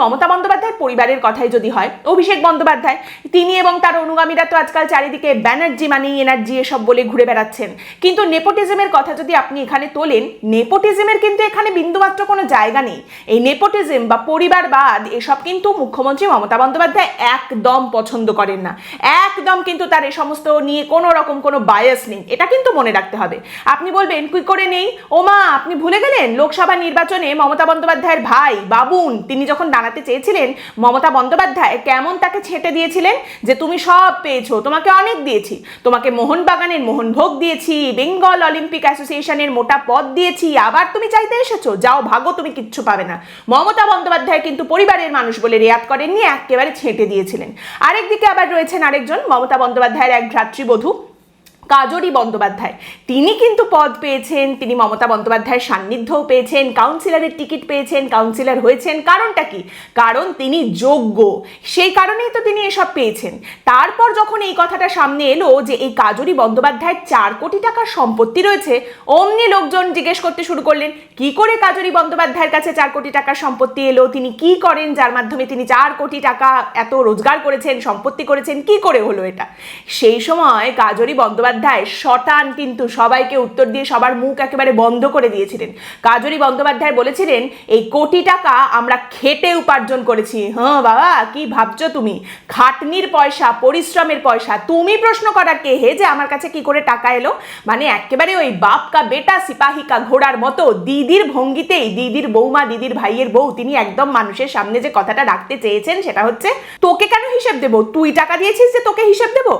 মমতা বন্দ্যোপাধ্যায়ের পরিবারের কথাই যদি হয়, অভিষেক বন্দ্যোপাধ্যায়, তিনি এবং তার অনুগামীরা তো আজকাল চারিদিকে ব্যানার্জি মানি এনার্জি এসব বলে ঘুরে বেড়াচ্ছেন। কিন্তু নেপোটিজমের কথা যদি আপনি এখানে তোলেন, নেপোটিজমের কিন্তু এখানে বিন্দুমাত্র কোনো জায়গা নেই। এই নেপোটিজম বা পরিবারবাদ, এসব কিন্তু মুখ্যমন্ত্রী মমতা বন্দ্যোপাধ্যায় একদম পছন্দ করেন না। একদম কিন্তু তার এ সমস্ত নিয়ে কোনো রকম কোনো বায়াস নেই। এটা কিন্তু মনে রাখতে হবে। আপনি বলবেন, কি করে নেই? ওমা, আপনি ভুলে গেলেন? লোকসভা নির্বাচনে মমতা বন্দ্যোপাধ্যায়ের ভাই, বাবুন, তিনি যখন দাঁড়াতে চেয়েছিলেন মমতা বন্দ্যোপাধ্যায় কেমন তাকে ছেটে দিয়েছিলেন? যে তুমি সব পেয়েছ, তোমাকে অনেক দিয়েছি। তোমাকে মোহনবাগানের মোহনভোগ দিয়েছি, বেঙ্গল অলিম্পিক অ্যাসোসিয়েশনের মোটা পদ দিয়েছি, আবার তুমি চাইতে এসেছ? যাও ভাগো, তুমি কিচ্ছু পাবে না। মমতা বন্দ্যোপাধ্যায় কিন্তু পরিবারের মানুষ বলে রেয়াত করেননি, একেবারে ছেঁটে দিয়েছিলেন। আরেকদিকে আবার রয়েছেন আরেকজন মমতা বন্দ্যোপাধ্যায়ের এক ভ্রাতৃবধূ কাজরি বন্দ্যোপাধ্যায়। তিনি কিন্তু পদ পেয়েছেন, তিনি মমতা বন্দ্যোপাধ্যায়ের সান্নিধ্যও পেয়েছেন কাউন্সিলরের টিকিট পেয়েছেন কাউন্সিলর হয়েছেন। কারণটা কি? কারণ তিনি যোগ্য। সেই কারণেই তো তিনি এসব পেয়েছেন। তারপর যখন এই কথাটা সামনে এলো যে এই কাজরি বন্দ্যোপাধ্যায়ের চার কোটি টাকার সম্পত্তি রয়েছে, অমনি লোকজন জিজ্ঞেস করতে শুরু করলেন, কি করে কাজরি বন্দ্যোপাধ্যায়ের কাছে চার কোটি টাকার সম্পত্তি এলো? তিনি কি করেন? যার মাধ্যমে তিনি চার কোটি টাকা এত রোজগার করেছেন, সম্পত্তি করেছেন, কি করে হলো এটা? সেই সময় কাজরি বন্দ্যোপাধ্যায় শটান কিন্তু সবাইকে উত্তর দিয়ে সবার মুখ একেবারে বন্ধ করে দিয়েছিলেন। কাজরি বন্দ্যোপাধ্যায় বলেছিলেন, এই কোটি টাকা আমরা খেটে উপার্জন করেছি। হ্যাঁ বাবা, কি ভাবছ তুমি? খাটনির পয়সা, পরিশ্রমের পয়সা, তুমি প্রশ্ন করার কে? হে যে আমার কাছে কি করে টাকা এলো? মানে একেবারে ওই বাপ কা বেটা, সিপাহি কা ঘোড়ার মতো দিদির ভঙ্গিতেই দিদির বৌমা, দিদির ভাইয়ের বউ, তিনি একদম মানুষের সামনে যে কথাটা রাখতে চেয়েছেন সেটা হচ্ছে, তোকে কেন হিসেব দেবো? তুই টাকা দিয়েছিস যে তোকে হিসেব দেবো?